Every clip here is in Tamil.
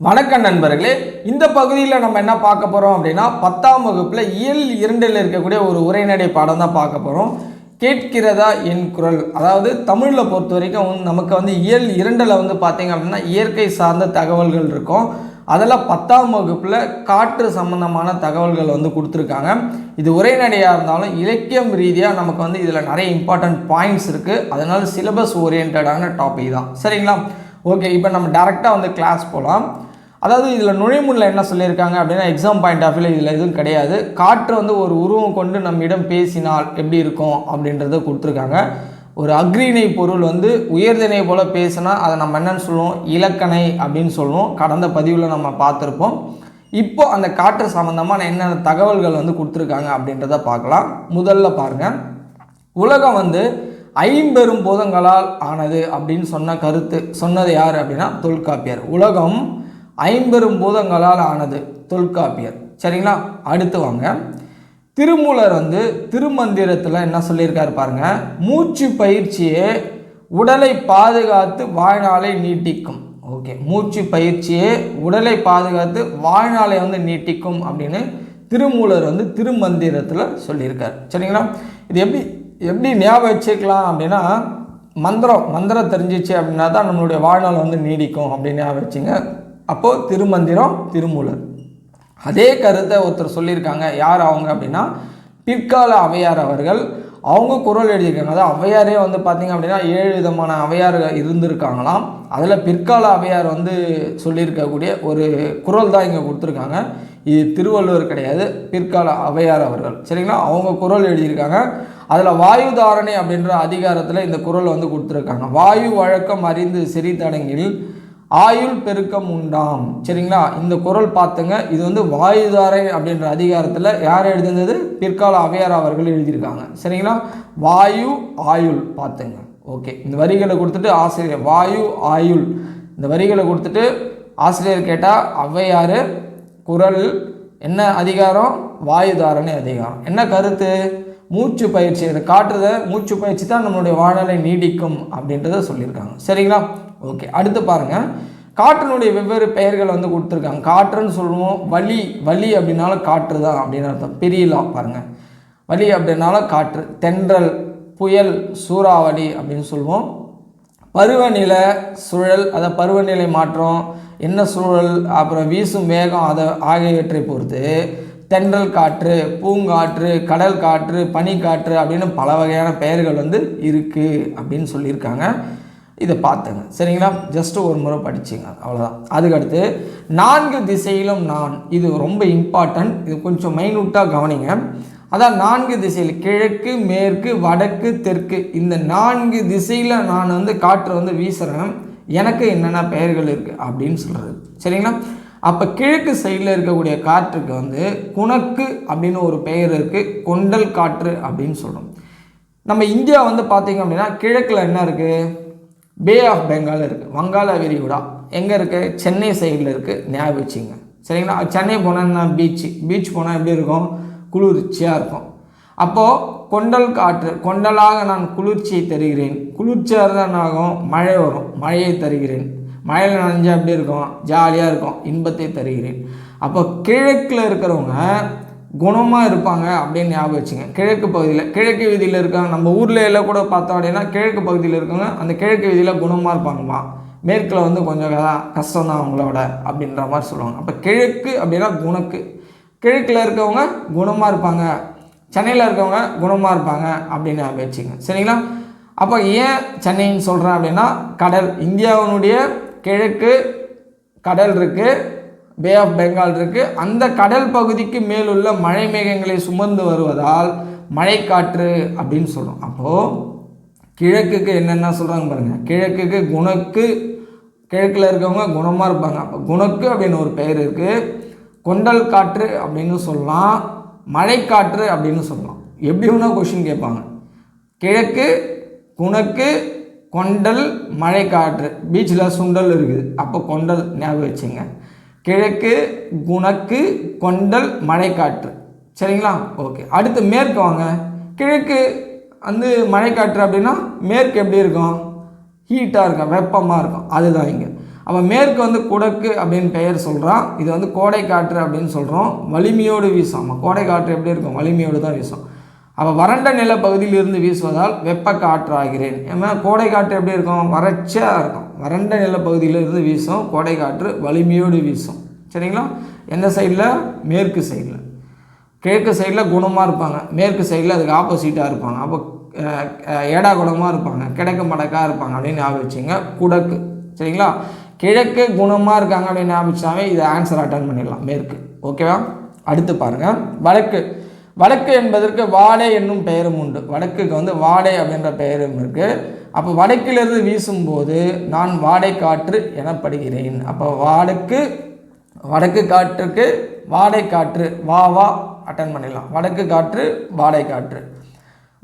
வணக்கம் நண்பர்களே இந்த பகுதியில் நம்ம என்ன பார்க்க போகிறோம் அப்படின்னா பத்தாம் வகுப்பில் இயல் இரண்டில் இருக்கக்கூடிய ஒரு உரைநடை பாடம் தான் பார்க்க போகிறோம் கேட்கிறதா என் குரல். அதாவது தமிழில் பொறுத்த வரைக்கும் நமக்கு வந்து இயல் இரண்டில் வந்து பார்த்திங்க அப்படின்னா இயற்கை சார்ந்த தகவல்கள் இருக்கும். அதில் பத்தாம் வகுப்பில் காற்று சம்பந்தமான தகவல்கள் வந்து கொடுத்துருக்காங்க. இது உரைநடையாக இருந்தாலும் இலக்கியம் ரீதியாக நமக்கு வந்து இதில் நிறைய இம்பார்ட்டன்ட் பாயிண்ட்ஸ் இருக்குது அதனால் சிலபஸ் ஓரியன்டான டாபிக் தான். சரிங்களா? ஓகே இப்போ நம்ம டேரெக்டாக வந்து கிளாஸ் போகலாம். அதாவது இதில் நுழைமுறையில் என்ன சொல்லியிருக்காங்க அப்படின்னா எக்ஸாம் பாயிண்ட் ஆஃப் வியூவில் இதில் எதுவும் கிடையாது. காற்று வந்து ஒரு உருவம் கொண்டு நம்மிடம் பேசினால் எப்படி இருக்கும் அப்படின்றத கொடுத்துருக்காங்க. ஒரு அக்ரிணை பொருள் வந்து உயர்திணை போல் பேசினா அதை நம்ம என்னன்னு சொல்லுவோம்? இலக்கணை அப்படின்னு சொல்லுவோம். கடந்த பதிவில் நம்ம பார்த்துருப்போம். இப்போ அந்த காற்று சம்மந்தமான என்னென்ன தகவல்கள் வந்து கொடுத்துருக்காங்க அப்படின்றத பார்க்கலாம். முதல்ல பாருங்கள் உலகம் வந்து ஐம்பெரும் பூதங்களால் ஆனது அப்படின்னு சொன்ன கருத்து சொன்னது யார் அப்படின்னா தொல்காப்பியர். உலகம் ஐம்பெரும் பூதங்களால் ஆனது தொல்காப்பியர். சரிங்களா? அடுத்து வாங்க. திருமூலர் வந்து திருமந்திரத்தில் என்ன சொல்லியிருக்காரு பாருங்க? மூச்சு பயிற்சியே உடலை பாதுகாத்து வாழ்நாளை நீட்டிக்கும். ஓகே. மூச்சு பயிற்சியே உடலை பாதுகாத்து வாழ்நாளை வந்து நீட்டிக்கும் அப்படின்னு திருமூலர் வந்து திருமந்திரத்தில் சொல்லியிருக்கார். சரிங்களா? இது எப்படி எப்படி ஞாபகம் வச்சுக்கலாம் அப்படின்னா மந்திரம் மந்திரம் தெரிஞ்சிச்சு அப்படின்னா தான் நம்மளுடைய வாழ்நாள் வந்து நீடிக்கும் அப்படின்னு ஞாபகம் வச்சுங்க. அப்போது திருமந்திரம் திருமூலர். அதே கருத்தை ஒருத்தர் சொல்லியிருக்காங்க. யார் அவங்க அப்படின்னா பிற்கால அவையார் அவர்கள். அவங்க குரல் எழுதியிருக்காங்க. அதாவது அவையாரே வந்து பார்த்திங்க அப்படின்னா ஏழு விதமான அவையார்கள் இருந்திருக்காங்களாம். அதில் பிற்கால அவையார் வந்து சொல்லியிருக்கக்கூடிய ஒரு குரல் தான் இங்கே கொடுத்துருக்காங்க. இது திருவள்ளுவர் கிடையாது. பிற்கால அவையார் அவர்கள். சரிங்களா? அவங்க குரல் எழுதியிருக்காங்க. அதில் வாயு தாரணை அப்படின்ற அதிகாரத்தில் இந்த குரல் வந்து கொடுத்துருக்காங்க. வாயு வழக்கம் அறிந்து சிறிதடங்கில் ஆயுள் பெருக்கம் உண்டாம். சரிங்களா? இந்த குரல் பார்த்துங்க. இது வந்து வாயுதாரை அப்படின்ற அதிகாரத்தில் யார் எழுதியிருந்தது? பிற்கால அவையார் அவர்கள் எழுதியிருக்காங்க. சரிங்களா? வாயு ஆயுள் பார்த்துங்க. ஓகே. இந்த வரிகளை கொடுத்துட்டு ஆசிரியர் வாயு ஆயுள். இந்த வரிகளை கொடுத்துட்டு ஆசிரியர் கேட்டால் ஔவையார் குரல் என்ன அதிகாரம்? வாயுதாரணை அதிகாரம். என்ன கருத்து? மூச்சு பயிற்சி. இதை காட்டுறத மூச்சு பயிற்சி தான் நம்மளுடைய வாழலை நீடிக்கும் அப்படின்றத சொல்லியிருக்காங்க. சரிங்களா? ஓகே அடுத்து பாருங்கள் காற்றினுடைய வெவ்வேறு பெயர்கள் வந்து கொடுத்துருக்காங்க. காற்றுன்னு சொல்லுவோம் வலி வலி அப்படின்னாலும் காற்று தான் அப்படின்னு அர்த்தம். பிரியலாம் பாருங்கள் வலி அப்படின்னாலும் காற்று. தென்றல் புயல் சூறாவளி அப்படின்னு சொல்லுவோம். பருவநிலை சுழல் அதை பருவநிலை மாற்றம் என்ன சூழல் அப்புறம் வீசும் வேகம் அதை ஆகியவற்றை பொறுத்து தென்றல் காற்று பூங்காற்று கடல் காற்று பனிக்காற்று அப்படின்னு பல வகையான பெயர்கள் வந்து இருக்குது அப்படின்னு சொல்லியிருக்காங்க. இதை பார்த்துங்க. சரிங்களா? ஜஸ்ட் ஒரு முறை படிச்சுங்க. அவ்வளோதான் அதுக்கடுத்து நான்கு திசையிலும் நான் இது ரொம்ப இம்பார்ட்டன்ட் இது கொஞ்சம் மைனூட்டாக கவனிங்க. அதான் நான்கு திசையில் கிழக்கு மேற்கு வடக்கு தெற்கு இந்த நான்கு திசையில் நான் வந்து காற்று வந்து வீசுகிறேன் எனக்கு என்னென்ன பெயர்கள் இருக்குது அப்படின்னு சொல்கிறது சரிங்களா? அப்போ கிழக்கு சைடில் இருக்கக்கூடிய காற்றுக்கு வந்து குணக்கு அப்படின்னு ஒரு பெயர் இருக்குது கொண்டல் காற்று அப்படின்னு சொல்கிறோம் நம்ம இந்தியா வந்து பார்த்திங்க அப்படின்னா கிழக்கில் என்ன இருக்குது பே ஆஃப் பெங்கால் இருக்குது வங்காள விரிகுடா எங்கே இருக்குது சென்னை சைடில் இருக்குது ஞாபகம் வச்சுங்க சரிங்களா? சென்னை போனால் பீச்சு பீச் போனால் எப்படி இருக்கும்? குளிர்ச்சியாக இருக்கும். அப்போது கொண்டல் காற்று கொண்டலாக நான் குளிர்ச்சியை தருகிறேன். குளிர்ச்சியாக இருந்தால் என்ன ஆகும்? மழை வரும். மழையை தருகிறேன். மழையில் நனைஞ்சா எப்படி இருக்கும்? ஜாலியாக இருக்கும். இன்பத்தை தருகிறேன். அப்போ கிழக்கில் இருக்கிறவங்க குணமாக இருப்பாங்க அப்படின்னு ஞாபகம் வச்சுங்க. கிழக்கு பகுதியில் கிழக்கு வீதியில் இருக்காங்க நம்ம ஊரில் எல்லாம் கூட பார்த்தோம் அப்படின்னா கிழக்கு பகுதியில் இருக்கவங்க அந்த கிழக்கு வீதியில் குணமாக இருப்பாங்கம்மா. மேற்கில் வந்து கொஞ்சம் கஷ்டம் தான் அவங்களோட அப்படின்ற மாதிரி சொல்லுவாங்க. அப்போ கிழக்கு அப்படின்னா குணக்கு. கிழக்கில் இருக்கவங்க குணமாக இருப்பாங்க. சென்னையில் இருக்கவங்க குணமாக இருப்பாங்க அப்படின்னு ஞாபகம் வச்சுங்க. சரிங்களா? அப்போ ஏன் சென்னைன்னு சொல்கிறேன் அப்படின்னா கடல் இந்தியாவினுடைய கிழக்கு கடல் இருக்குது பே ஆஃப் பெங்கால் இருக்குது அந்த கடல் பகுதிக்கு மேலுள்ள மழை மேகங்களை சுமந்து வருவதால் மழைக்காற்று அப்படின்னு சொல்கிறோம் அப்போது கிழக்குக்கு என்னென்ன சொல்கிறாங்க பாருங்கள் கிழக்குக்கு குணக்கு கிழக்கில் இருக்கவங்க குணமாக இருப்பாங்க. அப்போ குணக்கு அப்படின்னு ஒரு பெயர் இருக்குது கொண்டல் காற்று அப்படின்னு சொல்லலாம். மழைக்காற்று அப்படின்னு சொல்லலாம். எப்படி வேணால் கொஷின் கேட்பாங்க. கிழக்கு குணக்கு கொண்டல் மழைக்காற்று. பீச்சில் சுண்டல் இருக்குது. அப்போ கொண்டல் ஞாபகம் வச்சுங்க. கிழக்கு குணக்கு கொண்டல் மழைக்காற்று. சரிங்களா? ஓகே. அடுத்து மேற்கு வாங்க. கிழக்கு வந்து மழைக்காற்று அப்படின்னா மேற்கு எப்படி இருக்கும்? ஹீட்டாக இருக்கும் வெப்பமாக இருக்கும். அதுதான் இங்கே. அப்போ மேற்கு வந்து குடக்கு அப்படின்னு பெயர் சொல்கிறான் இது வந்து கோடை காற்று அப்படின்னு சொல்கிறோம் வலிமையோடு வீசும். ஆமாம் கோடை காற்று எப்படி இருக்கும்? வலிமையோடு தான் வீசும். அப்போ வறண்ட நிலப்பகுதியில் இருந்து வீசுவதால் வெப்ப காற்று ஆகிறேன் ஏன்னா கோடை காற்று எப்படி இருக்கும்? வறட்சியாக இருக்கும். வறண்ட நிலப்பகுதியில் இருந்து வீசும் கோடை காற்று வலிமையோடு வீசும். சரிங்களா? எந்த சைடில் மேற்கு சைடில் கிழக்கு சைடில் குணமாக இருப்பாங்க. மேற்கு சைடில் அதுக்கு ஆப்போசிட்டாக இருப்பாங்க. அப்போ ஏடா குணமாக இருப்பாங்க. கிழக்கு மடக்காக இருப்பாங்க அப்படின்னு ஞாபகம் வச்சுங்க குடக்கு. சரிங்களா? கிழக்கு குணமாக இருக்காங்க அப்படின்னு ஞாபகம் வச்சாவே இதை ஆன்சர் அட்டன் பண்ணிடலாம். மேற்கு. ஓகேவா அடுத்து பாருங்கள் வடக்கு. வடக்கு என்பதற்கு வாடை என்னும் பெயரும் உண்டு. வடக்குக்கு வந்து வாடை அப்படின்ற பெயரும் இருக்குது அப்போ வடக்கிலிருந்து வீசும்போது நான் வாடை காற்று எனப்படுகிறேன். அப்போ வாடக்கு வடக்கு காற்றுக்கு வாடை காற்று வா வா அட்டன் பண்ணிடலாம். வடக்கு காற்று வாடை காற்று.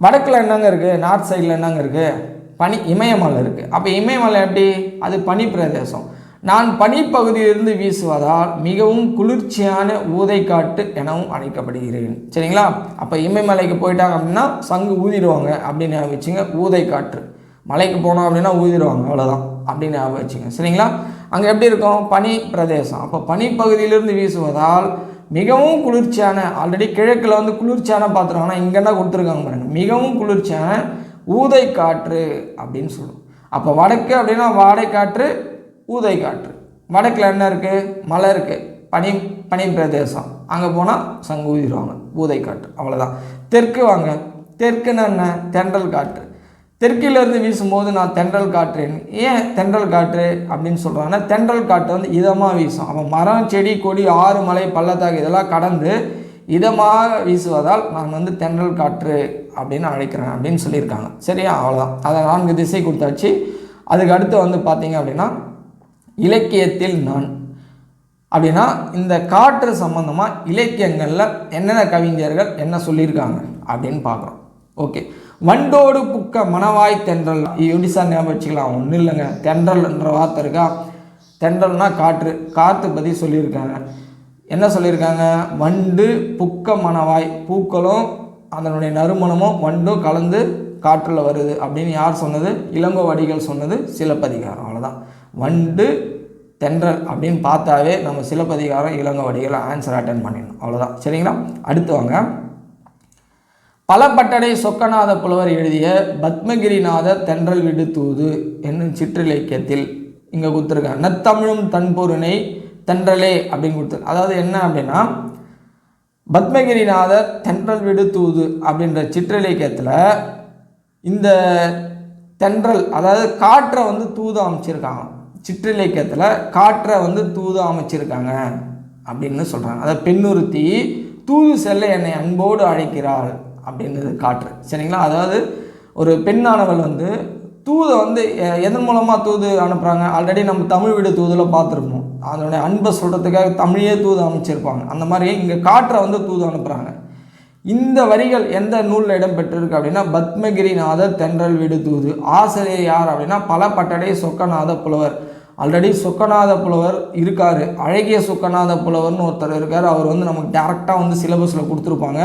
வடக்கில் என்னங்க இருக்குது நார்த் சைடில் என்னங்க இருக்குது பனி இமயமலை இருக்குது அப்போ இமயமலை எப்படி? அது பனி பிரதேசம் நான் பனிப்பகுதியிலிருந்து வீசுவதால் மிகவும் குளிர்ச்சியான ஊதை காட்டு எனவும் அழைக்கப்படுகிறேன். சரிங்களா? அப்போ இமயமலைக்கு போயிட்டாங்க அப்படின்னா சங்கு ஊதிடுவாங்க அப்படின்னு ஞாபகம் வச்சுங்க ஊதை காற்று மலைக்கு போனோம் அப்படின்னா ஊதிடுவாங்க அவ்வளோதான் அப்படின்னு ஞாபகம் வச்சுங்க. சரிங்களா? அங்கே எப்படி இருக்கும்? பனி பிரதேசம் அப்போ பனிப்பகுதியிலிருந்து வீசுவதால் மிகவும் குளிர்ச்சியான ஆல்ரெடி கிழக்கில் வந்து குளிர்ச்சியான பார்த்துருவாங்க இங்கே என்ன கொடுத்துருக்காங்க பாருங்க. மிகவும் குளிர்ச்சியான ஊதை காற்று அப்படின்னு சொல்லுவோம். அப்போ வடக்கு அப்படின்னா வாடை காற்று ஊதை காற்று. வடக்கில் என்ன இருக்குது மலை இருக்குது பனி பனி பிரதேசம். அங்கே போனால் சங்கு ஊதிடுவாங்க ஊதை காற்று. அவ்வளோதான் தெற்கு வாங்க. தெற்குன்னு என்ன? தென்றல் காற்று. தெற்கிலிருந்து வீசும்போது நான் தென்றல் காற்று ஏன் தென்றல் காற்று அப்படின்னு சொல்கிறாங்கன்னா தென்றல் காற்று வந்து இதமாக வீசும். அப்போ மரம் செடி கொடி ஆறு மலை பள்ளத்தாக்கு இதெல்லாம் கடந்து இதமாக வீசுவதால் நான் வந்து தென்றல் காற்று அப்படின்னு அழைக்கிறேன் அப்படின்னு சொல்லியிருக்காங்க. சரியா? அவ்வளோதான் அதை நான்கு திசை கொடுத்தாச்சு. அதுக்கு அடுத்து வந்து பார்த்தீங்க அப்படின்னா இலக்கியத்தில் நான். அப்படின்னா இந்த காற்று சம்பந்தமாக இலக்கியங்களில் என்னென்ன கவிஞர்கள் என்ன சொல்லியிருக்காங்க அப்படின்னு பார்க்குறோம். ஓகே. வண்டோடு புக்க மணவாய் தென்றல். யூனிசா ஞாபகம் வச்சுக்கலாம். ஒன்றும் இல்லைங்க. தென்றல்ன்ற வார்த்தை இருக்கா? தென்றல்னா காற்று. காற்று பற்றி சொல்லியிருக்காங்க. என்ன சொல்லியிருக்காங்க? வண்டு புக்க மணவாய். பூக்களும் அதனுடைய நறுமணமும் வண்டும் கலந்து காற்றில் வருது அப்படின்னு யார் சொன்னது? இளங்கோவடிகள் சொன்னது சிலப்பதிகாரம். அவ்வளோதான் வண்டு தென்றல் அப்படின்னு பார்த்தாவே நம்ம சிலப்பதிகாரம் இளங்கோவடிகள் ஆன்சர் அட்டன் பண்ணிடணும். அவ்வளோதான் சரிங்களா? அடுத்து வாங்க. பலப்பட்டடை சொக்கநாத புலவர் எழுதிய பத்மகிரிநாத தென்றல் விடுத்தூது என்னும் சிற்றிலக்கியத்தில் இங்கே கொடுத்துருக்காங்க. நத்தமிழும் தன்பொருணை தென்றலே அப்படின்னு கொடுத்து அதாவது என்ன அப்படின்னா பத்மகிரிநாதர் தென்றல் விடுத்தூது அப்படின்ற சிற்றிலக்கியத்தில் இந்த தென்றல் அதாவது காற்றை வந்து தூது அமைச்சிருக்காங்க. சிற்றிலக்கியத்தில் காற்றை வந்து தூது அமைச்சிருக்காங்க அப்படின்னு சொல்கிறாங்க அதாவது பெண்ணுறுத்தி தூது செல்ல என்னை அன்போடு அழைக்கிறாள் அப்படின்றது காற்று. சரிங்களா? அதாவது ஒரு பெண்ணானவள் வந்து தூதை வந்து எ- எதன் மூலமாக தூது அனுப்புகிறாங்க ஆல்ரெடி நம்ம தமிழ் வீடு தூதில் பார்த்துருப்போம். அதனுடைய அன்பை சொல்கிறதுக்காக தமிழே தூது அமைச்சிருப்பாங்க. அந்த மாதிரி இங்கே காற்றை வந்து தூது அனுப்புகிறாங்க இந்த வரிகள் எந்த நூலில் இடம்பெற்றிருக்கு அப்படின்னா பத்மகிரிநாதர் தென்றல் விடுதூது ஆசிரியர் யார் அப்படின்னா பல பட்டடை சொக்கநாத புலவர். ஆல்ரெடி சொக்கநாத புலவர் இருக்கார். அழகிய சொக்கநாத புலவர்னு ஒருத்தர் இருக்கார். அவர் வந்து நமக்கு டேரெக்டாக வந்து சிலபஸில் கொடுத்துருப்பாங்க.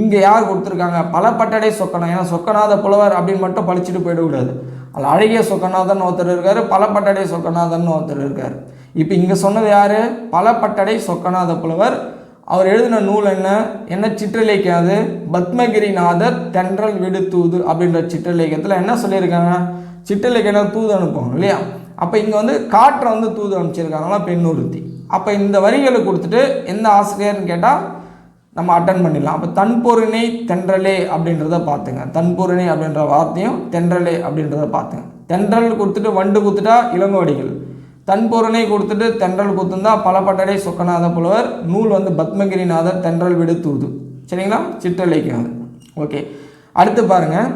இங்கே யார் கொடுத்துருக்காங்க? பல பட்டடை சொக்கனா ஏன்னா சொக்கநாத புலவர் அப்படின்னு மட்டும் படிச்சுட்டு போயிடக்கூடாது அதில் அழகிய சொக்கநாதன் ஒருத்தர் இருக்கார் பல பட்டடை சொக்கநாதன் ஒருத்தர் இருக்கார். இப்போ இங்கே சொன்னது யார்? பல பட்டடை சொக்கநாத புலவர். அவர் எழுதின நூல் என்ன? என்ன சிற்றிலக்கியம் அது? பத்மகிரிநாதர் தென்றல் விடு தூது அப்படின்ற சிற்றிலக்கியத்தில் என்ன சொல்லியிருக்காங்க? சிற்றிலக்கியம் தூது அனுப்புவாங்க இல்லையா? அப்போ இங்கே வந்து காற்றை வந்து தூது அனுப்பிச்சிருக்காங்களா பெண்ணுறுத்தி. அப்போ இந்த வரிகளை கொடுத்துட்டு எந்த ஆசிரியர்னு கேட்டால் நம்ம அட்டன் பண்ணிடலாம். அப்போ தன்பொருணை தென்றலே அப்படின்றத பார்த்துங்க. தன்பொருணை அப்படின்ற வார்த்தையும் தென்றலே அப்படின்றத பார்த்துங்க. தென்றல் கொடுத்துட்டு வண்டு கொடுத்துட்டா இளங்கோடிகள். தன்பொருணை கொடுத்துட்டு தென்றல் குத்துந்தா பலப்பட்டடை சொக்கநாத புலவர். நூல் வந்து பத்மகிரிநாதர் தென்றல் விடு தூது. சரிங்களா? சிற்றலைக்கும் அது ஓகே. அடுத்து பாருங்க.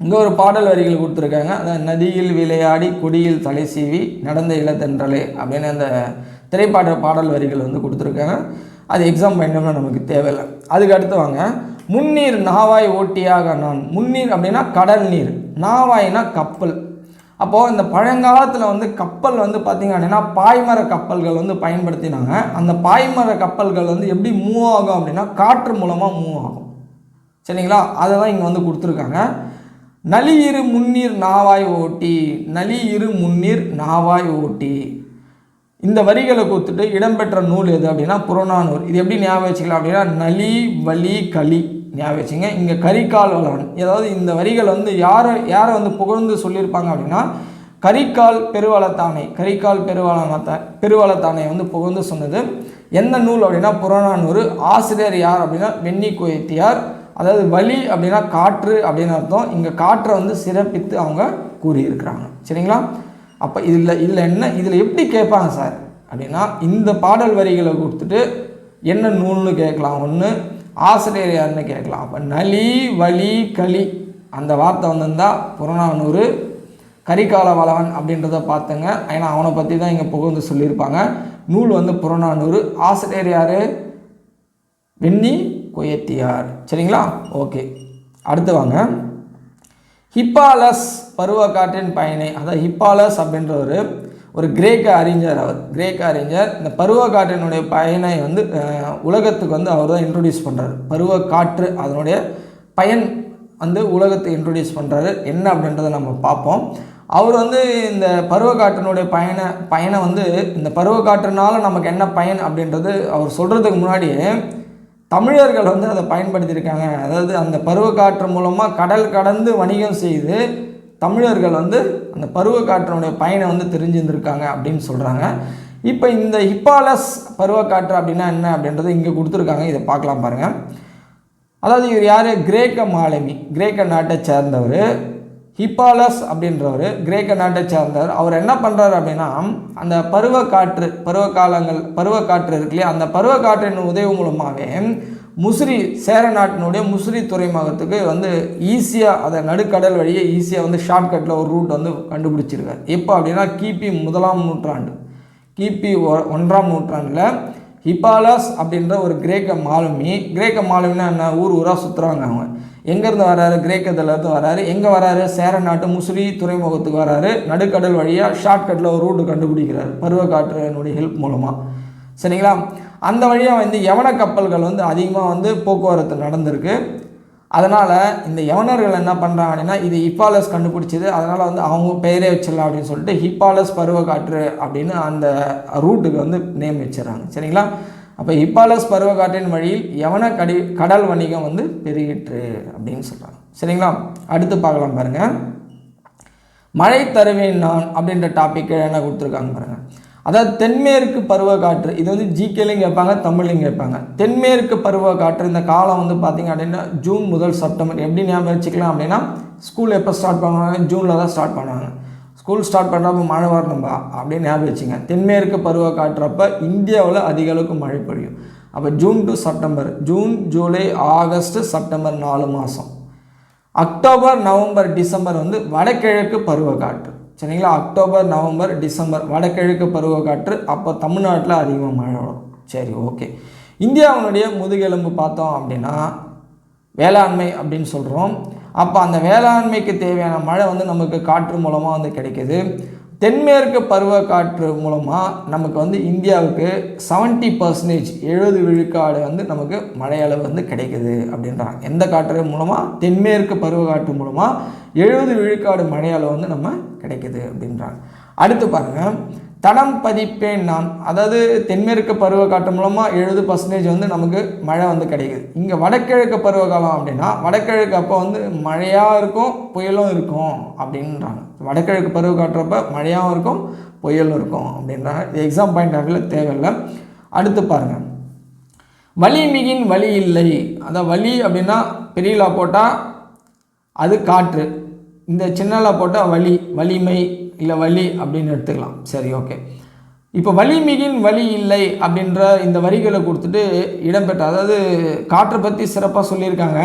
இங்கே ஒரு பாடல் வரிகள் கொடுத்துருக்காங்க. அதான் நதியில் விளையாடி கொடியில் தலை சீவி நடந்த இளத்தென்றலே அப்படின்னு அந்த திரைப்பாட பாடல் வரிகள் வந்து கொடுத்துருக்காங்க. அது எக்ஸாம் பண்ணோம்னா நமக்கு தேவையில்லை. அதுக்கு அடுத்து வாங்க. முன்னீர் நாவாய் ஓட்டியாக நான். முன்னீர் அப்படின்னா கடல் நீர். நாவாய்னா கப்பல். அப்போது இந்த பழங்காலத்தில் வந்து கப்பல் வந்து பார்த்திங்க அப்படின்னா பாய்மர கப்பல்கள் வந்து பயன்படுத்தினாங்க. அந்த பாய்மர கப்பல்கள் வந்து எப்படி மூவ் ஆகும் அப்படின்னா காற்று மூலமாக மூவ் ஆகும். சரிங்களா? அதை தான் இங்கே வந்து கொடுத்துருக்காங்க. நலி இரு முன்னீர் நாவாய் ஓட்டி நலி இரு முன்னீர் நாவாய் ஓட்டி. இந்த வரிகளை கொடுத்துட்டு இடம்பெற்ற நூல் எது அப்படின்னா புறநானூறு. இது எப்படி ஞாபகம் வச்சுக்கலாம் அப்படின்னா நலி வலி களி. ஞாபகம் வச்சுங்க இங்கே கரிகால் வளவன் ஏதாவது இந்த வரிகள் வந்து யாரை யாரை வந்து புகழ்ந்து சொல்லியிருப்பாங்க அப்படின்னா கரிகால் பெருவளத்தானை கரிகால் பெருவளத்த பெருவளத்தானை வந்து புகழ்ந்து சொன்னது எந்த நூல் அப்படின்னா புறநானூறு ஆசிரியர் யார் அப்படின்னா வெண்ணி குயத்தியார் அதாவது வலி அப்படின்னா காற்று அப்படின்னு அர்த்தம். இங்கே காற்றை வந்து சிறப்பித்து அவங்க கூறியிருக்கிறாங்க. சரிங்களா? அப்போ இதில் இதில் என்ன இதில் எப்படி கேட்பாங்க சார்? அப்படின்னா இந்த பாடல் வரிகளை கொடுத்துட்டு என்ன நூல்னு கேட்கலாம். ஒன்று ஆசிரியர் யாருன்னு கேட்கலாம். அப்போ நலி வலி களி அந்த வார்த்தை வந்திருந்தால் புறநானூறு கரிகால வளவன் அப்படின்றத பார்த்துங்க. ஏன்னா அவனை பற்றி தான் இங்கே புகழ்ந்து சொல்லியிருப்பாங்க. நூல் வந்து புறநானூறு. ஆசிரியர் யார்? வெண்ணி கொயத்தியார் சரிங்களா? ஓகே. அடுத்து வாங்க. ஹிப்பாலஸ் பருவக்காற்றின் பயனை அதாவது ஹிப்பாலஸ் அப்படின்றவர் ஒரு கிரேக்க அறிஞர் அவர். கிரேக்க அறிஞர் இந்த பருவ காற்றினுடைய பயனை வந்து உலகத்துக்கு வந்து அவர் தான் இன்ட்ரடியூஸ் பண்ணுறாரு பருவ காற்று அதனுடைய பயன் வந்து உலகத்தை இன்ட்ரடியூஸ் பண்ணுறாரு என்ன அப்படின்றத நம்ம பார்ப்போம். அவர் வந்து இந்த பருவக்காற்றினுடைய பயனை பயனை வந்து இந்த பருவக்காற்றுனால நமக்கு என்ன பயன் அப்படின்றது அவர் சொல்கிறதுக்கு முன்னாடியே தமிழர்கள் வந்து அதை பயன்படுத்தியிருக்காங்க. அதாவது அந்த பருவக்காற்று மூலமாக கடல் கடந்து வணிகம் செய்து தமிழர்கள் வந்து அந்த பருவக்காற்றினுடைய பயனை வந்து தெரிஞ்சிருந்திருக்காங்க அப்படின்னு சொல்கிறாங்க இப்போ இந்த ஹிப்பாலஸ் பருவக்காற்று அப்படின்னா என்ன அப்படின்றத இங்கே கொடுத்துருக்காங்க. இதை பார்க்கலாம் பாருங்கள் அதாவது இவர் யார்? கிரேக்க மாலுமி கிரேக்க நாட்டை சேர்ந்தவர். ஹிப்பாலஸ் அப்படின்றவர் கிரேக்க நாட்டை சேர்ந்தவர். அவர் என்ன பண்ணுறாரு அப்படின்னா அந்த பருவ காற்று பருவ காலங்கள் பருவ காற்று இருக்கு இல்லையா? அந்த பருவக்காற்றின் உதவி மூலமாகவே முசிறி சேர நாட்டினுடைய முசிறி துறைமுகத்துக்கு வந்து ஈஸியாக அதை நடுக்கடல் வழியே ஈஸியாக வந்து ஷார்ட்கட்டில் ஒரு ரூட் வந்து கண்டுபிடிச்சிருக்காரு. எப்போ அப்படின்னா கிபி முதலாம் நூற்றாண்டு. கிபி ஒ- ஒன்றாம் நூற்றாண்டில் ஹிபாலாஸ் அப்படின்ற ஒரு கிரேக்க மாலுமி கிரேக்க மாலுமினா என்ன? ஊர் ஊராக சுற்றுறாங்க அவங்க. எங்கேருந்து வராரு? கிரேக்கத்துலேருந்து வராரு. எங்கே வராரு? சேர நாட்டு முசிறி துறைமுகத்துக்கு வராரு. நடுக்கடல் வழியாக ஷார்ட்கட்டில் ஒரு ரூட்டு கண்டுபிடிக்கிறார். பருவக்காற்றினுடைய ஹெல்ப் மூலமாக சரிங்களா? அந்த வழியாக வந்து யவன கப்பல்கள் வந்து அதிகமாக வந்து போக்குவரத்து நடந்திருக்கு. அதனால் இந்த யவனர்கள் என்ன பண்ணுறாங்க அப்படின்னா இது ஹிப்பாலஸ் கண்டுபிடிச்சது. அதனால் வந்து அவங்க பெயரே வச்சிடலாம் அப்படின்னு சொல்லிட்டு ஹிப்பாலஸ் பருவக்காற்று அப்படின்னு அந்த ரூட்டுக்கு வந்து நேம் வச்சிடறாங்க. சரிங்களா? அப்போ ஹிப்பாலஸ் பருவக்காற்றின் வழியில் யவன கடி கடல் வணிகம் வந்து பெருகிற்று அப்படின்னு சொல்கிறாங்க சரிங்களா? அடுத்து பார்க்கலாம் பாருங்கள் மழை தருவேன் நான் அப்படின்ற டாபிக் என்ன கொடுத்துருக்காங்க பாருங்கள் அதாவது தென்மேற்கு பருவக்காற்று இது வந்து ஜிகேலையும் கேட்பாங்க தமிழ்லையும் கேட்பாங்க. தென்மேற்கு பருவக்காற்று இந்த காலம் வந்து பார்த்திங்க அப்படின்னா ஜூன் முதல் செப்டம்பர். எப்படி ஞாபகம் வச்சுக்கலாம் அப்படின்னா ஸ்கூல் எப்போ ஸ்டார்ட் பண்ணுவாங்க? ஜூனில் தான் ஸ்டார்ட் பண்ணுவாங்க. ஸ்கூல் ஸ்டார்ட் பண்ணுறப்ப மழை வரணும்பா? அப்படின்னு ஞாபகம் வச்சுங்க. தென்மேற்கு பருவக்காற்றப்ப இந்தியாவில் அதிக அளவுக்கு மழை பொழியும். அப்போ June to September June July August September நாலு மாதம் அக்டோபர் நவம்பர் டிசம்பர் வந்து வடகிழக்கு பருவக்காற்று சரிங்களா? அக்டோபர் நவம்பர் டிசம்பர் வடகிழக்கு பருவக்காற்று அப்போ தமிழ்நாட்டில் அதிகமாக மழை வரும். சரி ஓகே. இந்தியாவினுடைய முதுகெலும்பு பார்த்தோம் அப்படின்னா வேளாண்மை அப்படின்னு சொல்கிறோம் அப்போ அந்த வேளாண்மைக்கு தேவையான மழை வந்து நமக்கு காற்று மூலமாக வந்து கிடைக்கிது. தென்மேற்கு பருவக்காற்று மூலமாக நமக்கு வந்து இந்தியாவுக்கு 70% பர்சன்டேஜ் எழுபது விழுக்காடு வந்து நமக்கு மழையளவு வந்து கிடைக்குது அப்படின்றாங்க. எந்த காற்று மூலமாக தென்மேற்கு பருவக்காற்று மூலமாக எழுபது விழுக்காடு மழையளவு வந்து நம்ம கிடைக்குது அப்படின்றாங்க. அடுத்து பாருங்கள் தடம் பதிப்பேன் நான். அதாவது தென்மேற்கு பருவக்காட்டு மூலமாக எழுபது பர்சன்டேஜ் வந்து நமக்கு மழை வந்து கிடைக்குது. இங்கே வடகிழக்கு பருவகாலம் அப்படின்னா வடகிழக்கு அப்போ வந்து மழையாக இருக்கும் புயலும் இருக்கும் அப்படின்றாங்க. வடகிழக்கு பருவ காட்டுறப்ப மழையாகவும் இருக்கும் புயலும் இருக்கும் அப்படின்றாங்க. எக்ஸாம் பாயிண்ட் ஆஃப் வியூவில் தேவையில்லை. அடுத்து பாருங்கள் வலி மிகின் வலி இல்லை. அதான் வலி அப்படின்னா பெரியலா போட்டால் அது காற்று. இந்த சின்னலா போட்டால் வலி வலிமை இல்லை வலி அப்படின்னு எடுத்துக்கலாம். சரி ஓகே இப்போ வலிமிகின் வலி இல்லை அப்படின்ற இந்த வரிகளை கொடுத்துட்டு இடம்பெற்ற அதாவது காற்றை பற்றி சிறப்பாக சொல்லியிருக்காங்க.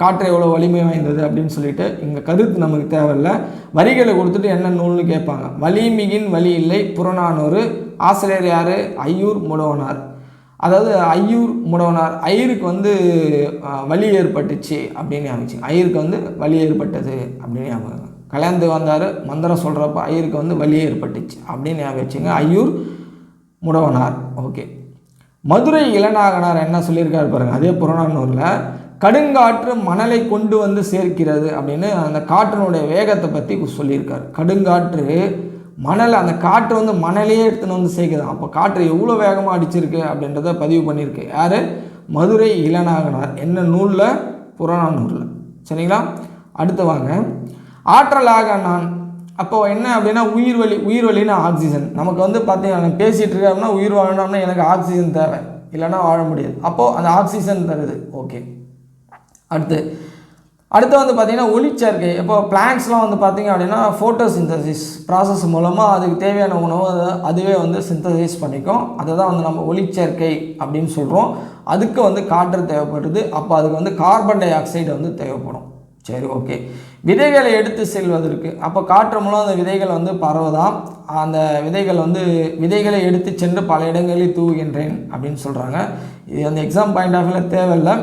காற்று எவ்வளோ வலிமை வாய்ந்தது அப்படின்னு சொல்லிட்டு இங்கே கருத்து நமக்கு தேவையில்லை. வரிகளை கொடுத்துட்டு என்ன நூல்னு கேட்பாங்க. வலிமிகின் வலி இல்லை புறநானூறு ஆசிரியர் யார்? ஐயூர் முடவனார். அதாவது ஐயூர் முடவனார் ஐயருக்கு வந்து வலி ஏற்பட்டுச்சு அப்படின்னு ஞாபகம் ஐயருக்கு வந்து வலி ஏற்பட்டது அப்படின்னு ஞாபகம் கலந்து வந்தார். மந்திரம் சொல்கிறப்ப ஐயருக்கு வந்து வலி ஏற்பட்டுச்சு. அப்படின்னு ஞாபகம் வச்சுங்க. ஐயூர் முடவனார். ஓகே. மதுரை இளநாகனார் என்ன சொல்லியிருக்காரு பாருங்க. அதே புறநானூரில் கடுங்காற்று மணலை கொண்டு வந்து சேர்க்கிறது அப்படின்னு அந்த காற்றினுடைய வேகத்தை பற்றி சொல்லியிருக்கார். கடுங்காற்று மணல் அந்த காற்று வந்து மணலையே எடுத்துன்னு வந்து சேர்க்குது. அப்போ காற்று எவ்வளோ வேகமாக அடிச்சிருக்கு அப்படின்றத பதிவு பண்ணியிருக்கு. யார்? மதுரை இளநாகனார் என்ன நூலில்? புறநானூரில். சரிங்களா? அடுத்து வாங்க. ஆற்றலாக நான் அப்போது என்ன அப்படின்னா உயிர் வலி உயிர் வலின்னா ஆக்சிஜன் நமக்கு வந்து பார்த்தீங்கன்னா பேசிகிட்டு இருக்கோம்னா அப்படின்னா உயிர் வாழணும்னா எனக்கு ஆக்சிஜன் தேவை. இல்லைன்னா வாழ முடியாது. அப்போது அந்த ஆக்சிஜன் தருது. ஓகே அடுத்து அடுத்து வந்து பார்த்திங்கன்னா ஒளிச்சேர்க்கை. இப்போ பிளான்ட்ஸ்லாம் வந்து பார்த்திங்க அப்படின்னா ஃபோட்டோ சிந்தசிஸ் ப்ராசஸ் மூலமாக அதுக்கு தேவையான உணவு அதை அதுவே வந்து சிந்தசைஸ் பண்ணிக்கும். அதை தான் வந்து நம்ம ஒளிச்சேர்க்கை அப்படின்னு சொல்கிறோம் அதுக்கு வந்து காற்று தேவைப்படுது. அப்போ அதுக்கு வந்து கார்பன் டை ஆக்சைடு வந்து தேவைப்படும். சரி ஓகே விதைகளை எடுத்து செல்வதற்கு. அப்போ காற்று மூலம் அந்த விதைகள் வந்து பரவதாம். அந்த விதைகள் வந்து விதைகளை எடுத்து சென்று பல இடங்களில் தூவுகின்றேன் அப்படின்னு சொல்கிறாங்க இது அந்த எக்ஸாம் பாயிண்ட் ஆஃப் வியூவில் தேவையில்லை.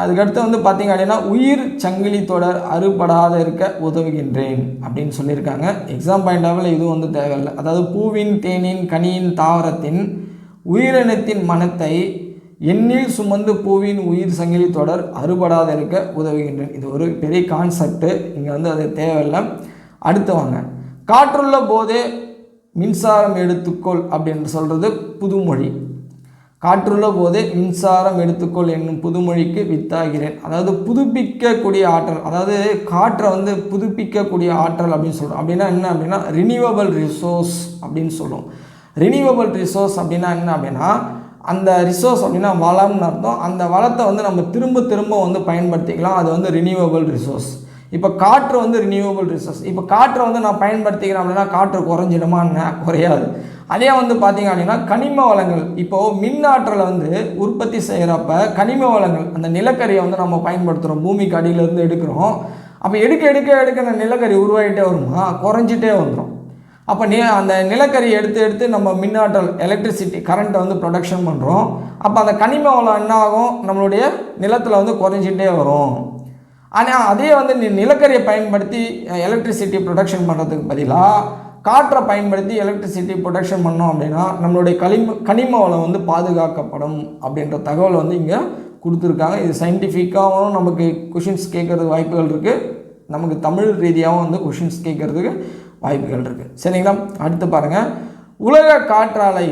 அதுக்கடுத்து வந்து பார்த்திங்க அப்படின்னா உயிர் சங்கிலி தொடர் அறுபடாத இருக்க உதவுகின்றேன் அப்படின்னு சொல்லியிருக்காங்க. எக்ஸாம் பாயிண்ட் ஆஃபில் இதுவும் வந்து தேவையில்லை. அதாவது பூவின் தேனின் கனியின் தாவரத்தின் உயிரினத்தின் மனத்தை எண்ணில் சுமந்து பூவின் உயிர் சங்கிலி தொடர் அறுபடாத இருக்க உதவுகின்றன. இது ஒரு பெரிய கான்செப்ட்டு இங்கே வந்து அது தேவையில்லை. அடுத்து வாங்க. காற்றுள்ள போதே மின்சாரம் எடுத்துக்கொள் அப்படின்னு சொல்கிறது புதுமொழி. காற்றுள்ள போதே மின்சாரம் எடுத்துக்கொள் என்னும் புதுமொழிக்கு வித்தாகிறேன். அதாவது புதுப்பிக்கக்கூடிய ஆற்றல் அதாவது காற்றை வந்து புதுப்பிக்கக்கூடிய ஆற்றல் அப்படின்னு சொல்கிறோம் அப்படின்னா என்ன அப்படின்னா ரினியூவபிள் ரிசோர்ஸ் அப்படின்னு சொல்லுவோம் ரினியூவபிள் ரிசோர்ஸ் அப்படின்னா என்ன அப்படின்னா அந்த ரிசோர்ஸ் அப்படின்னா வளம்னு அர்த்தம். அந்த வளத்தை வந்து நம்ம திரும்ப திரும்ப வந்து பயன்படுத்திக்கலாம். அது வந்து ரினியூவபிள் ரிசோர்ஸ் இப்போ காற்று வந்து ரினியூவபிள் ரிசோர்ஸ் இப்போ காற்றை வந்து நான் பயன்படுத்திக்கிறேன் அப்படின்னா காற்று குறைஞ்சிடுமான்னு குறையாது. அதே வந்து பார்த்திங்க அப்படின்னா கனிம வளங்கள். இப்போது மின் ஆற்றலை வந்து உற்பத்தி செய்கிறப்ப கனிம வளங்கள் அந்த நிலக்கரியை வந்து நம்ம பயன்படுத்துகிறோம் பூமிக்கு அடியிலேருந்து எடுக்கிறோம். அப்போ எடுக்க எடுக்க எடுக்க அந்த நிலக்கரி உருவாகிட்டே வருமா? குறைஞ்சிட்டே வந்துடும் அப்போ நி அந்த நிலக்கரி எடுத்து எடுத்து நம்ம மின்னாற்றல் எலக்ட்ரிசிட்டி கரண்ட்டை வந்து ப்ரொடக்ஷன் பண்ணுறோம் அப்போ அந்த கனிம வளம் என்ன ஆகும்? நம்மளுடைய நிலத்தில் வந்து குறைஞ்சிட்டே வரும். ஆனால் அதே வந்து நீ நிலக்கரியை பயன்படுத்தி எலக்ட்ரிசிட்டி ப்ரொடக்ஷன் பண்ணுறதுக்கு பதிலாக காற்றை பயன்படுத்தி எலக்ட்ரிசிட்டி ப்ரொடக்ஷன் பண்ணோம் அப்படின்னா நம்மளுடைய கனிம கனிம வளம் வந்து பாதுகாக்கப்படும் அப்படின்ற தகவல் வந்து இங்கே கொடுத்துருக்காங்க. இது சயின்டிஃபிக்காகவும் நமக்கு கொஷின்ஸ் கேட்குறதுக்கு வாய்ப்புகள் இருக்குது நமக்கு தமிழ் ரீதியாகவும் வந்து கொஷின்ஸ் கேட்குறதுக்கு வாய்ப்புகள் இருக்குது சரிங்களா? அடுத்து பாருங்கள் உலக காற்றாலை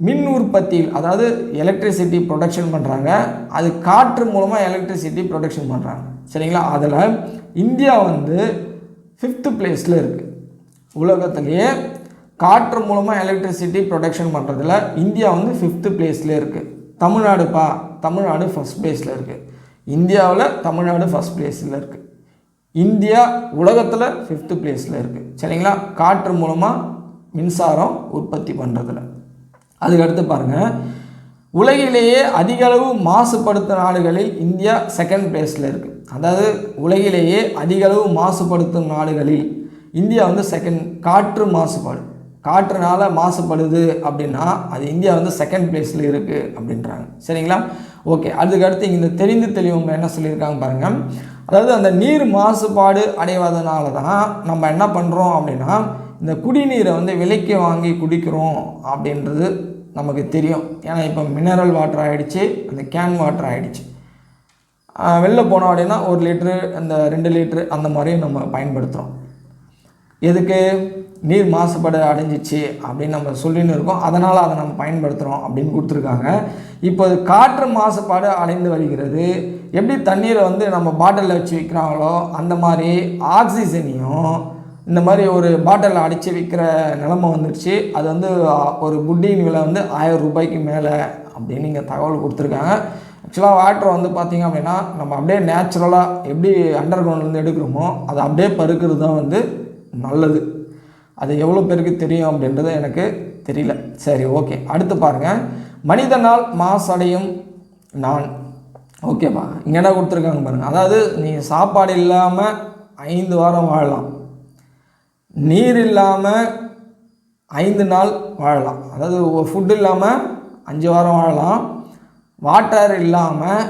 மின் உற்பத்தியில் அதாவது எலக்ட்ரிசிட்டி ப்ரொடக்ஷன் பண்ணுறாங்க அது காற்று மூலமாக எலக்ட்ரிசிட்டி ப்ரொடக்ஷன் பண்ணுறாங்க சரிங்களா? அதில் இந்தியா வந்து ஃபிஃப்த்து பிளேஸில் இருக்குது உலகத்திலேயே காற்று மூலமாக எலக்ட்ரிசிட்டி ப்ரொடக்ஷன் பண்ணுறதுல இந்தியா வந்து ஃபிஃப்த்து பிளேஸில் இருக்குது தமிழ்நாடுப்பா தமிழ்நாடு ஃபஸ்ட் பிளேஸில் இருக்குது இந்தியாவில் தமிழ்நாடு ஃபஸ்ட் பிளேஸில் இருக்குது இந்தியா உலகத்தில் ஃபிஃப்த்து பிளேஸில் இருக்குது சரிங்களா? காற்று மூலமாக மின்சாரம் உற்பத்தி பண்ணுறதுல அதுக்கடுத்து பாருங்கள் உலகிலேயே அதிக அளவு மாசுபடுத்தும் நாடுகளில் இந்தியா செகண்ட் பிளேஸில் இருக்குது அதாவது உலகிலேயே அதிக அளவு மாசுபடுத்தும் நாடுகளில் இந்தியா வந்து செகண்ட் காற்று மாசுபாடு. காற்றுனால மாசுபடுது அப்படின்னா அது இந்தியா வந்து செகண்ட் பிளேஸில் இருக்குது அப்படின்றாங்க. சரிங்களா? ஓகே அதுக்கு அடுத்து இந்த தெரிந்து தெளிவங்க என்ன சொல்லியிருக்காங்க பாருங்கள் அதாவது அந்த நீர் மாசுபாடு அடைவதனால தான் நம்ம என்ன பண்ணுறோம் அப்படின்னா இந்த குடிநீரை வந்து விலைக்கு வாங்கி குடிக்கிறோம் அப்படின்றது நமக்கு தெரியும். ஏன்னா இப்போ மினரல் வாட்டர் ஆகிடுச்சு அந்த கேன் வாட்டர் ஆகிடுச்சு வெளில போனோம் அப்படின்னா ஒரு லிட்ரு அந்த ரெண்டு லிட்ரு அந்த மாதிரியும் நம்ம பயன்படுத்துகிறோம் எதுக்கு? நீர் மாசுபாடு அடைஞ்சிச்சு அப்படின்னு நம்ம சொல்லின்னு இருக்கோம். அதனால் அதை நம்ம பயன்படுத்துகிறோம் அப்படின்னு கொடுத்துருக்காங்க. இப்போ காற்று மாசுபாடு அடைந்து வருகிறது. எப்படி தண்ணீரை வந்து நம்ம பாட்டிலில் வச்சு விற்கிறாங்களோ அந்த மாதிரி ஆக்சிஜனையும் இந்த மாதிரி ஒரு பாட்டிலில் அடித்து விற்கிற நிலமை வந்துடுச்சு அது வந்து ஒரு புட்டியின் விலை வந்து ஆயிரம் ரூபாய்க்கு மேலே அப்படின்னு இங்கே தகவல் கொடுத்துருக்காங்க. ஆக்சுவலாக வாட்டர் வந்து பார்த்திங்க அப்படின்னா நம்ம அப்படியே நேச்சுரலாக எப்படி அண்டர் கிரவுண்ட்லேருந்து எடுக்கிறோமோ அதை அப்படியே பருக்கிறது தான் வந்து நல்லது. அது எவ்வளோ பேருக்கு தெரியும் அப்படின்றது எனக்கு தெரியல. சரி ஓகே. அடுத்து பாருங்கள் மனிதனால் மாசடையும் நான். ஓகேப்பா. இங்கே என்ன கொடுத்துருக்காங்க பாருங்கள் அதாவது நீ சாப்பாடு இல்லாமல் ஐந்து வாரம் வாழலாம். நீர் இல்லாமல் ஐந்து நாள் வாழலாம். அதாவது ஃபுட் இல்லாமல் அஞ்சு வாரம் வாழலாம். வாட்டர் இல்லாமல்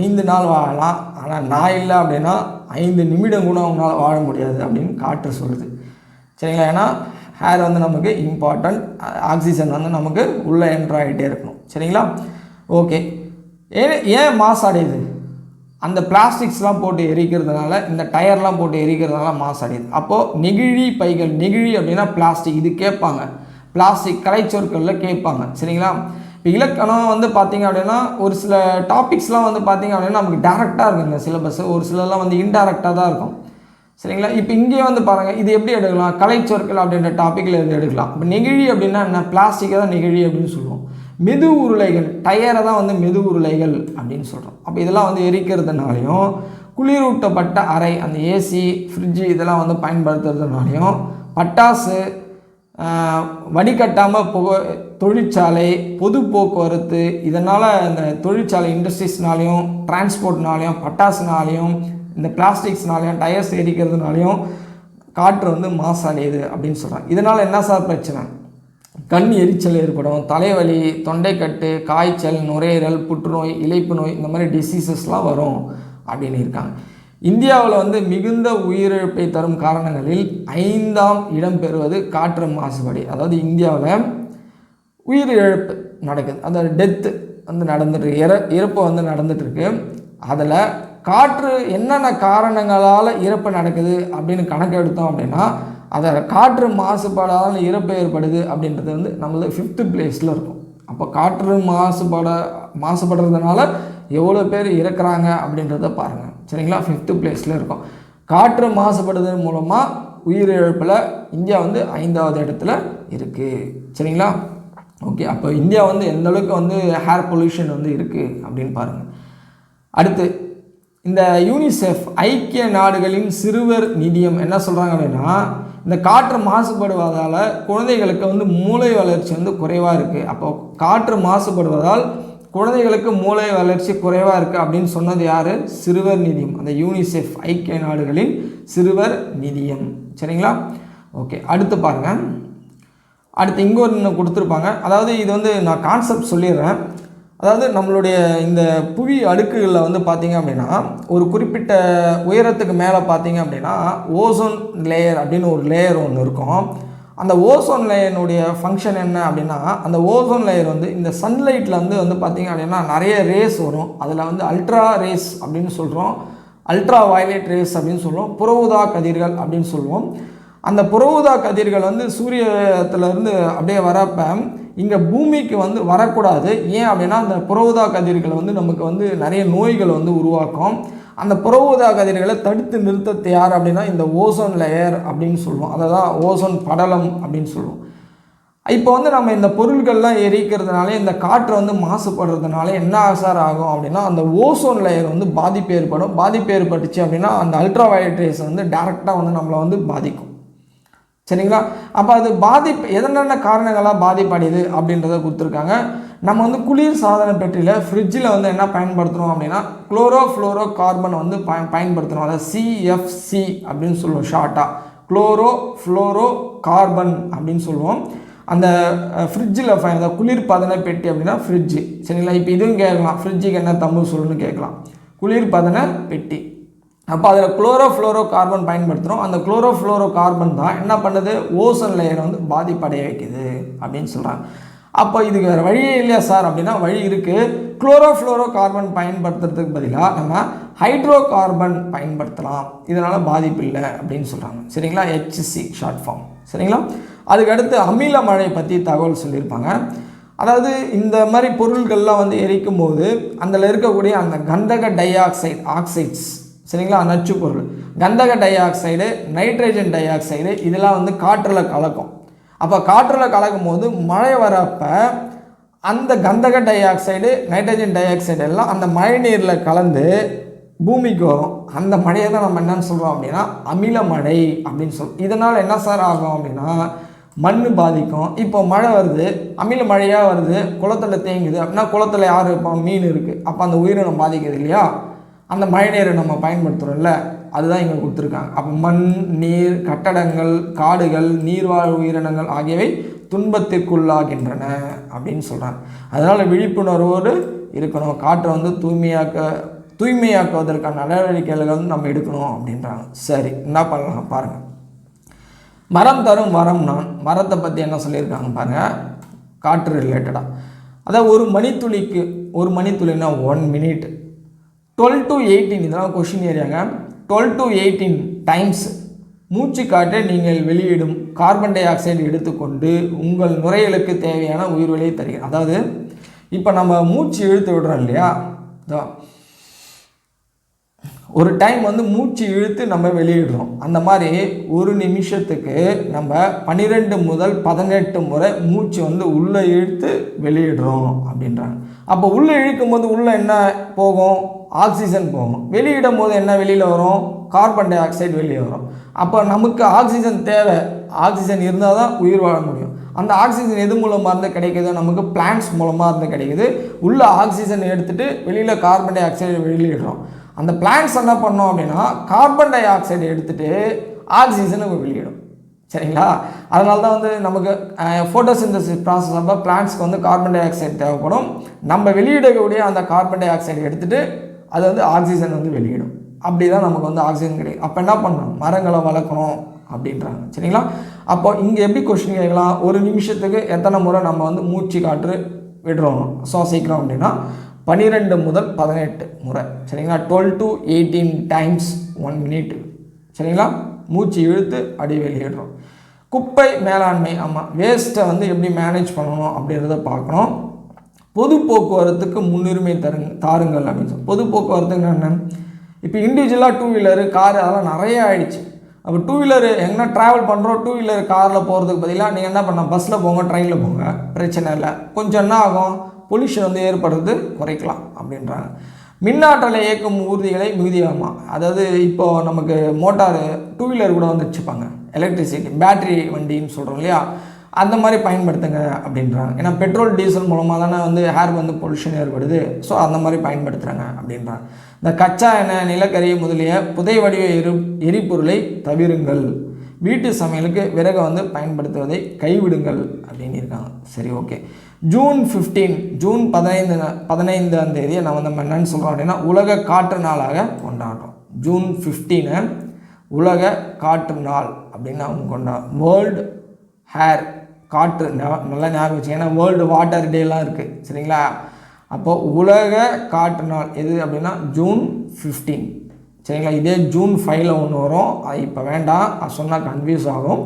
ஐந்து நாள் வாழலாம். ஆனால் நான் இல்லை அப்படின்னா ஐந்து நிமிடம் கூட உங்களால் வாழ முடியாது அப்படின்னு காற்று சொல்லுது. சரிங்களா? ஏன்னா ஹேர் வந்து நமக்கு இம்பார்ட்டண்ட் ஆக்சிஜன் வந்து நமக்கு உள்ளே என்ட்ராகிட்டே இருக்கணும். சரிங்களா? ஓகே ஏன் ஏன் மாசடையுது அந்த பிளாஸ்டிக்ஸ்லாம் போட்டு எரிக்கிறதுனால இந்த டயர்லாம் போட்டு எரிக்கிறதுனால மாசடையுது அப்போது நெகிழி பைகள் நெகிழி அப்படின்னா பிளாஸ்டிக் இது கேட்பாங்க. பிளாஸ்டிக் கலைச்சொற்களில் கேட்பாங்க. சரிங்களா? இப்போ இலக்கணம் வந்து பார்த்தீங்க அப்படின்னா ஒரு சில டாபிக்ஸ்லாம் வந்து பார்த்திங்க அப்படின்னா நமக்கு டேரெக்டாக இருக்கும் இந்த சிலபஸ் ஒரு சிலர்லாம் வந்து இன்டேரக்டாக தான் இருக்கும். சரிங்களா? இப்போ இங்கே வந்து பாருங்கள் இது எப்படி எடுக்கலாம்? கலைச்சொற்கள் அப்படின்ற டாப்பிக்கில் இது எடுக்கலாம். இப்போ நெகிழி அப்படின்னா என்ன? பிளாஸ்டிக்கை தான் நெகிழி அப்படின்னு சொல்லுவோம். மெது உருளைகள் டயரை தான் வந்து மெது உருளைகள் அப்படின்னு சொல்கிறோம் அப்போ இதெல்லாம் வந்து எரிக்கிறதுனாலையும் குளிரூட்டப்பட்ட அறை அந்த ஏசி ஃப்ரிட்ஜு இதெல்லாம் வந்து பயன்படுத்துறதுனாலையும் பட்டாசு வடிகட்டாமல் புகை தொழிற்சாலை பொது போக்குவரத்து இதனால் இந்த தொழிற்சாலை இண்டஸ்ட்ரீஸ்னாலையும் டிரான்ஸ்போர்ட்னாலையும் பட்டாசுனாலையும் இந்த பிளாஸ்டிக்ஸ்னாலையும் டயர்ஸ் எரிக்கிறதுனாலையும் காற்று வந்து மாசடையுது அப்படின்னு சொல்கிறாங்க இதனால் என்ன சார் பிரச்சனை? கண் எரிச்சல் ஏற்படும் தலைவலி தொண்டைக்கட்டு காய்ச்சல் நுரையீரல் புற்றுநோய் இழைப்பு நோய் இந்த மாதிரி டிசீசஸ்லாம் வரும் அப்படின்னு இருக்காங்க. இந்தியாவில் வந்து மிகுந்த உயிரிழப்பை தரும் காரணங்களில் ஐந்தாம் இடம் பெறுவது காற்று மாசுபடி. அதாவது இந்தியாவில் உயிரிழப்பு நடக்குது. அதாவது டெத்து வந்து நடந்துட்டு இற இறப்பு வந்து நடந்துட்டுருக்கு அதில் காற்று என்னென்ன காரணங்களால் இறப்பு நடக்குது அப்படின்னு கணக்கு எடுத்தோம் அப்படின்னா அதை காற்று மாசுபாடால் இறப்பு ஏற்படுது அப்படின்றது வந்து நம்மளது ஃபிஃப்த்து பிளேஸில் இருக்கும். அப்போ காற்று மாசுபாட மாசுபடுறதுனால எவ்வளோ பேர் இறக்குறாங்க அப்படின்றத பாருங்கள் சரிங்களா? ஃபிஃப்த்து பிளேஸில் இருக்கும். காற்று மாசுபடுறது மூலமாக உயிரிழப்பில் இந்தியா வந்து ஐந்தாவது இடத்துல இருக்குது சரிங்களா? ஓகே அப்போ இந்தியா வந்து எந்த அளவுக்கு வந்து ஹேர் பொல்யூஷன் வந்து இருக்குது அப்படின்னு பாருங்கள் அடுத்து இந்த யூனிசெஃப் ஐக்கிய நாடுகளின் சிறுவர் நிதியம் என்ன சொல்கிறாங்க அப்படின்னா இந்த காற்று மாசுபடுவதால் குழந்தைகளுக்கு வந்து மூளை வளர்ச்சி வந்து குறைவாக இருக்குது அப்போ காற்று மாசுபடுவதால் குழந்தைகளுக்கு மூளை வளர்ச்சி குறைவாக இருக்குது அப்படின்னு சொன்னது யார்? சிறுவர் நிதியம். அந்த யூனிசெஃப் ஐக்கிய நாடுகளின் சிறுவர் நிதியம். சரிங்களா? ஓகே அடுத்து பாருங்கள் அடுத்து இங்கே ஒன்று கொடுத்துருப்பாங்க. அதாவது இது வந்து நான் கான்செப்ட் சொல்லிடுறேன். அதாவது நம்மளுடைய இந்த புவி அடுக்குகளில் வந்து பார்த்தீங்க அப்படின்னா ஒரு குறிப்பிட்ட உயரத்துக்கு மேலே பார்த்தீங்க அப்படின்னா ஓசோன் லேயர் அப்படின்னு ஒரு லேயர் ஒன்று இருக்கும். அந்த ஓசோன் லேயனுடைய ஃபங்க்ஷன் என்ன அப்படின்னா அந்த ஓசோன் லேயர் வந்து இந்த சன்லைட்டில் வந்து வந்து பார்த்தீங்க அப்படின்னா நிறைய ரேஸ் வரும். அதில் வந்து அல்ட்ரா ரேஸ் அப்படின்னு சொல்கிறோம் அல்ட்ரா வயலட் ரேஸ் அப்படின்னு சொல்லுவோம் புறவுதா கதிர்கள் அப்படின்னு சொல்லுவோம். அந்த புற ஊதா கதிர்கள் வந்து சூரியத்திலேருந்து அப்படியே வரப்போ இங்கே பூமிக்கு வந்து வரக்கூடாது. ஏன் அப்படின்னா அந்த புற ஊதா கதிர்கள் வந்து நமக்கு வந்து நிறைய நோய்களை வந்து உருவாக்கும். அந்த புற ஊதா கதிர்களை தடுத்து நிறுத்தது யார் அப்படின்னா இந்த ஓசோன் லேயர் அப்படின்னு சொல்லுவோம். அதை தான் ஓசோன் படலம் அப்படின்னு சொல்லுவோம். இப்போ வந்து நம்ம இந்த பொருட்கள்லாம் எரிக்கிறதுனால இந்த காற்று வந்து மாசுபடுறதுனால என்ன ஆசார் ஆகும் அப்படின்னா அந்த ஓசோன் லேயர் வந்து பாதிப்பு ஏற்படும். பாதிப்பு ஏற்பட்டுச்சு அப்படின்னா அந்த அல்ட்ரா வயலட் ரேஸ் வந்து டேரெக்டாக வந்து நம்மளை வந்து பாதிக்கும். சரிங்களா? அப்போ அது பாதிப்பு எதென்ன காரணங்களாக பாதிப்படையுது அப்படின்றத கொடுத்துருக்காங்க. நம்ம வந்து குளிர் சாதன பெட்டியில் ஃப்ரிட்ஜில் வந்து என்ன பயன்படுத்துகிறோம் அப்படின்னா குளோரோ ஃப்ளோரோ கார்பன் வந்து பய பயன்படுத்துகிறோம் அதாவது சிஎஃப்சி அப்படின்னு சொல்லுவோம் ஷார்ட்டாக குளோரோ ஃப்ளோரோ கார்பன் அப்படின்னு சொல்லுவோம். அந்த ஃப்ரிட்ஜில் அந்த குளிர்பதன பெட்டி அப்படின்னா ஃப்ரிட்ஜு சரிங்களா? இப்போ இதுவும் கேட்கலாம். ஃப்ரிட்ஜுக்கு என்ன தமிழ் சொல்லணும்னு கேட்கலாம். குளிர்பதன பெட்டி. அப்போ அதில் குளோரோ ஃப்ளோரோ கார்பன் பயன்படுத்துகிறோம் அந்த குளோரோ ஃப்ளோரோ கார்பன் தான் என்ன பண்ணுது? ஓசன் லேயரை வந்து பாதிப்படைய வைக்குது அப்படின்னு சொல்கிறாங்க அப்போ இதுக்கு வேறு வழியே இல்லையா சார் அப்படின்னா வழி இருக்குது குளோரோ ஃப்ளோரோ கார்பன் பயன்படுத்துறதுக்கு பதிலாக நம்ம ஹைட்ரோ கார்பன் பயன்படுத்தலாம். இதனால் பாதிப்பு இல்லை அப்படின்னு சொல்கிறாங்க சரிங்களா? ஹெச்சி ஷார்ட் ஃபார்ம் சரிங்களா? அதுக்கடுத்து அமில மழை பற்றி தகவல் சொல்லியிருப்பாங்க. அதாவது இந்த மாதிரி பொருள்கள்லாம் வந்து எரிக்கும் போது அதில் இருக்கக்கூடிய அந்த கந்தக டை ஆக்சைட் ஆக்சைட்ஸ் சரிங்களா? நச்சு பொருள். கந்தக dioxide nitrogen dioxide இதெல்லாம் வந்து காற்றில் கலக்கும். அப்போ காற்றில் கலக்கும் போது மழை வரப்போ அந்த கந்தக dioxide nitrogen dioxide எல்லாம் அந்த மழை நீரில் கலந்து பூமிக்கு வரும். அந்த மழையை தான் நம்ம என்னன்னு சொல்கிறோம் அப்படின்னா அமில மழை அப்படின்னு சொல்றோம். இதனால் என்ன சார் ஆகும் அப்படின்னா மண் பாதிக்கும். இப்போ மழை வருது அமில மழையாக வருது குளத்தில் தேங்குது அப்படின்னா குளத்துல யார் இப்போ மீன் இருக்குது அப்போ அந்த உயிரினம் பாதிக்குது இல்லையா? அந்த மழை நீரை நம்ம பயன்படுத்துகிறோம்ல அதுதான் இங்கே கொடுத்துருக்காங்க. அப்போ மண் நீர் கட்டடங்கள் காடுகள் நீர்வாழ் உயிரினங்கள் ஆகியவை துன்பத்திற்குள்ளாகின்றன அப்படின்னு சொல்கிறாங்க அதனால் விழிப்புணர்வோடு இருக்கணும். காற்றை வந்து தூய்மையாக்க தூய்மையாக்குவதற்கான நடவடிக்கைகள் வந்து நம்ம எடுக்கணும் அப்படின்றாங்க. சரி என்ன பண்ணலாம் பாருங்கள் மரம் தரும் மரம் நான் மரத்தை பற்றி என்ன சொல்லியிருக்காங்க பாருங்கள் காற்று ரிலேட்டடாக அதாவது ஒரு மணித்துளிக்கு ஒரு மணித்துளினா one minute twelve to eighteen இதெல்லாம் கொஷின் ஏரியாங்க. டுவெல் டு எயிட்டீன் டைம்ஸ் மூச்சு காற்றை நீங்கள் வெளியிடும் கார்பன் டை ஆக்சைடு எடுத்துக்கொண்டு உங்கள் நுரையீலுக்கு தேவையான உயிர்வெளியை தருகிறது. அதாவது இப்போ நம்ம மூச்சு இழுத்து விடுறோம் இல்லையா? ஒரு டைம் வந்து மூச்சு இழுத்து நம்ம வெளியிடுறோம். அந்த மாதிரி ஒரு நிமிஷத்துக்கு நம்ம பன்னிரெண்டு முதல் பதினெட்டு முறை மூச்சு வந்து உள்ளே இழுத்து வெளியிடுறோம் அப்படின்றாங்க. அப்போ உள்ளே இழுக்கும் போது உள்ளே என்ன போகும்? ஆக்சிஜன் போகும். வெளியிடும் போது என்ன வெளியில் வரும்? கார்பன் டை ஆக்சைடு வெளியே வரும். அப்போ நமக்கு ஆக்சிஜன் தேவை. ஆக்சிஜன் இருந்தால் தான் உயிர் வாழ முடியும். அந்த ஆக்சிஜன் எது மூலமாக இருந்து கிடைக்குது நமக்கு பிளான்ஸ் மூலமாக இருந்து கிடைக்குது. உள்ள ஆக்சிஜன் எடுத்துகிட்டு வெளியில் கார்பன் டை ஆக்சைடு வெளியிடுறோம். அந்த பிளான்ஸ் என்ன பண்ணோம் அப்படின்னா கார்பன் டை ஆக்சைடு எடுத்துகிட்டு ஆக்சிஜனை வெளியிடும். சரிங்களா? அதனால தான் வந்து நமக்கு ஃபோட்டோசிந்தசிஸ் ப்ராசஸ் அப்போ பிளான்ட்ஸ்க்கு வந்து கார்பன் டை ஆக்சைடு தேவைப்படும். நம்ம வெளியிடக்கூடிய அந்த கார்பன் டை ஆக்சைடு எடுத்துகிட்டு அது வந்து ஆக்சிஜன் வந்து வெளியிடும். அப்படி தான் நமக்கு வந்து ஆக்சிஜன் கிடைக்கும் அப்போ என்ன பண்ணணும்? மரங்களை வளர்க்கணும் அப்படின்றாங்க. சரிங்களா? அப்போ இங்கே எப்படி கொஷின் கேட்கலாம்? ஒரு நிமிஷத்துக்கு எத்தனை முறை நம்ம வந்து மூச்சு காற்று விடுறோம்? சுவாசிக்கிறோம் அப்படின்னா பன்னிரெண்டு முதல் பதினெட்டு முறை. சரிங்களா? Twelve to eighteen times one minute சரிங்களா? மூச்சு இழுத்து அடி வெளியிடுறோம். குப்பை மேலாண்மை ஆமாம் வேஸ்ட்டை வந்து எப்படி மேனேஜ் பண்ணணும் அப்படின்றத பார்க்கணும். பொது போக்குவரத்துக்கு முன்னுரிமை தருங்க தாருங்கள் அப்படின்னு சொல்லி பொது போக்குவரத்துக்கு என்ன? இப்போ இண்டிவிஜுவலாக டூ வீலரு கார் அதெல்லாம் நிறைய ஆயிடுச்சு. அப்போ டூ வீலர் எங்கன்னா ட்ராவல் பண்ணுறோம் டூ வீலர் காரில் போகிறதுக்கு பதிலாக நீங்கள் என்ன பண்ண பஸ்ஸில் போங்க ட்ரெயினில் போங்க பிரச்சனை இல்லை. கொஞ்சம் என்ன ஆகும்? பொல்யூஷன் வந்து ஏற்படுறது குறைக்கலாம் அப்படின்றாங்க. மின்னாற்றலை இயக்கும் ஊர்திகளை மிகுதியாமா அதாவது இப்போது நமக்கு மோட்டார் டூ வீலர் கூட வந்து வச்சுப்பாங்க. எலக்ட்ரிசிட்டி பேட்டரி வண்டின்னு சொல்கிறோம் இல்லையா? அந்த மாதிரி பயன்படுத்துங்க அப்படின்றாங்க. ஏன்னா பெட்ரோல் டீசல் மூலமாக தானே வந்து ஹேர் வந்து பொல்யூஷன் ஏற்படுது. ஸோ அந்த மாதிரி பயன்படுத்துகிறாங்க அப்படின்றாங்க. இந்த கச்சா எண்ணெய் நிலக்கரி முதலிய புதை வடிவ எரி எரிபொருளை தவிருங்கள். வீட்டு சமையலுக்கு விறகை வந்து பயன்படுத்துவதை கைவிடுங்கள் அப்படின்னு இருக்காங்க. சரி ஓகே ஜூன் ஃபிஃப்டீன் ஜூன் பதினைந்து பதினைந்தாம் தேதியை நம்ம நம்ம என்னன்னு சொல்கிறோம் அப்படின்னா உலக காற்று நாளாக கொண்டாடுறோம். ஜூன் ஃபிஃப்டீனை உலக காற்று நாள் அப்படின்னு அவங்க கொண்டா வேர்ல்டு ஹேர் காற்று நல்லா ஞாபகம் வச்சு ஏன்னா வேர்ல்டு வாட்டர் டேலாம் இருக்குது சரிங்களா? அப்போது உலக காற்று நாள் எது அப்படின்னா ஜூன் ஃபிஃப்டீன் சரிங்களா? இதே ஜூன் ஃபைவ்ல ஒன்று வரும். அது இப்போ வேண்டாம். அது சொன்னால் கன்ஃபியூஸ் ஆகும்.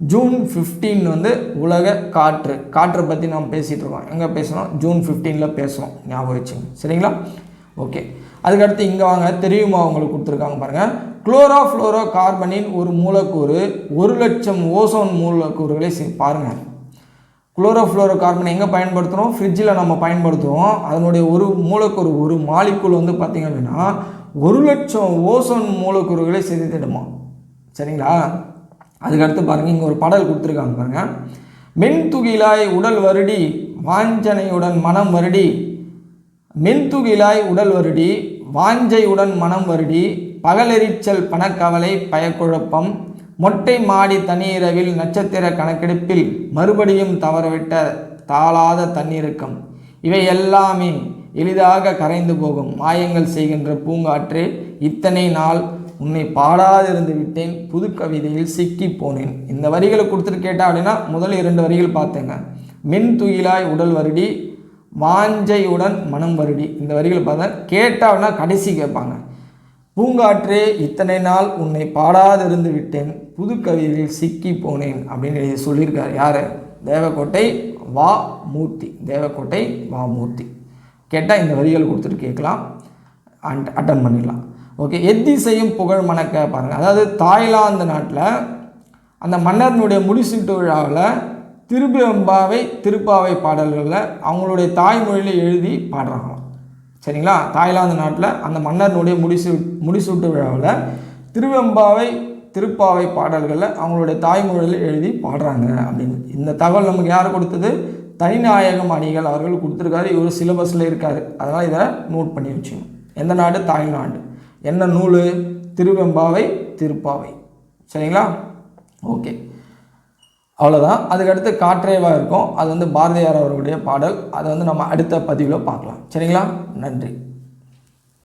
ஜூன் 15 வந்து உலக காற்று காற்றை பற்றி நாம் பேசிகிட்டு இருக்கோம். எங்கே பேசுகிறோம் ஜூன் 15ல பேசுகிறோம் ஞாபகம் வச்சுங்க. சரிங்களா? ஓகே அதுக்கடுத்து இங்கே வாங்க தெரியுமா அவங்களுக்கு கொடுத்துருக்காங்க பாருங்கள் குளோரா ஃப்ளோரோ கார்பனின் ஒரு மூலக்கூறு ஒரு லட்சம் ஓசோன் மூலக்கூறுகளை சே பாருங்கள் குளோரோஃப்ளோரோ கார்பன் எங்கே பயன்படுத்துகிறோம் ஃப்ரிட்ஜில் நம்ம பயன்படுத்துவோம் அதனுடைய ஒரு மூலக்கூறு ஒரு மாலிக்குள் வந்து பார்த்திங்க அப்படின்னா ஒரு லட்சம் ஓசோன் மூலக்கூறுகளை சிதைத்திடுமா சரிங்களா? அதுக்கடுத்து பாருங்கள் இங்கே ஒரு பாடல் கொடுத்துருக்காங்க பாருங்கள் மென்துகிலாய் உடல் வருடி வாஞ்சனையுடன் மனம் வருடி. மென்துகிலாய் உடல் வருடி வாஞ்சையுடன் மனம் வருடி. பகலெரிச்சல் பணக்கவலை பயக்குழப்பம். மொட்டை மாடி தண்ணீரவில் நட்சத்திர கணக்கெடுப்பில் மறுபடியும் தவறவிட்ட தாளாத தண்ணீருக்கம். இவை எல்லாமே எளிதாக கரைந்து போகும். மாயங்கள் செய்கின்ற பூங்காற்று இத்தனை நாள் உன்னை பாடாதிருந்து விட்டேன் புது கவிதையில் சிக்கி போனேன். இந்த வரிகளை கொடுத்துட்டு கேட்டா அப்படின்னா முதல் இரண்டு வரிகள் பார்த்தேங்க. மின் துயிலாய் உடல் வருடி வாஞ்சையுடன் மனம் வருடி. இந்த வரிகள் பார்த்தா கேட்டாங்கன்னா கடைசி கேட்பாங்க. பூங்காற்றே இத்தனை நாள் உன்னை பாடாதிருந்து விட்டேன் புது கவிதையில் சிக்கி போனேன் அப்படின்னு சொல்லியிருக்கார் யார்? தேவக்கோட்டை வா மூர்த்தி. தேவக்கோட்டை வா மூர்த்தி. கேட்டால் இந்த வரிகள் கொடுத்துட்டு கேட்கலாம். அண்ட் அட்டன் பண்ணிடலாம். ஓகே எத்திசையும் புகழ் மணக்க பாருங்கள் அதாவது தாய்லாந்து நாட்டில் அந்த மன்னர்னுடைய முடிசீட்டு விழாவில் திருப்பெம்பாவை திருப்பாவை பாடல்களில் அவங்களுடைய தாய்மொழியில் எழுதி பாடுறாங்களாம். சரிங்களா? தாய்லாந்து நாட்டில் அந்த மன்னர்னுடைய முடிசு முடிசூட்டு விழாவில் திருவெம்பாவை திருப்பாவை பாடல்களில் அவங்களுடைய தாய்மொழியில் எழுதி பாடுறாங்க அப்படின்னு. இந்த தகவல் நமக்கு யார் கொடுத்தது? தனிநாயகம் அணிகள் அவர்கள் கொடுத்துருக்காரு. இவர் சிலபஸில் இருக்கார். அதனால் இதை நோட் பண்ணி வச்சுக்கணும். எந்த நாடு? தாய்லாண்டு என்ன நூல்? திருவெம்பாவை திருப்பாவை. சரிங்களா? ஓகே. அவ்வளோதான் அதுக்கடுத்து காற்றேவாக இருக்கும். அது வந்து பாரதியார் அவர்களுடைய பாடல். அதை வந்து நம்ம அடுத்த பதிவில் பார்க்கலாம். சரிங்களா? நன்றி.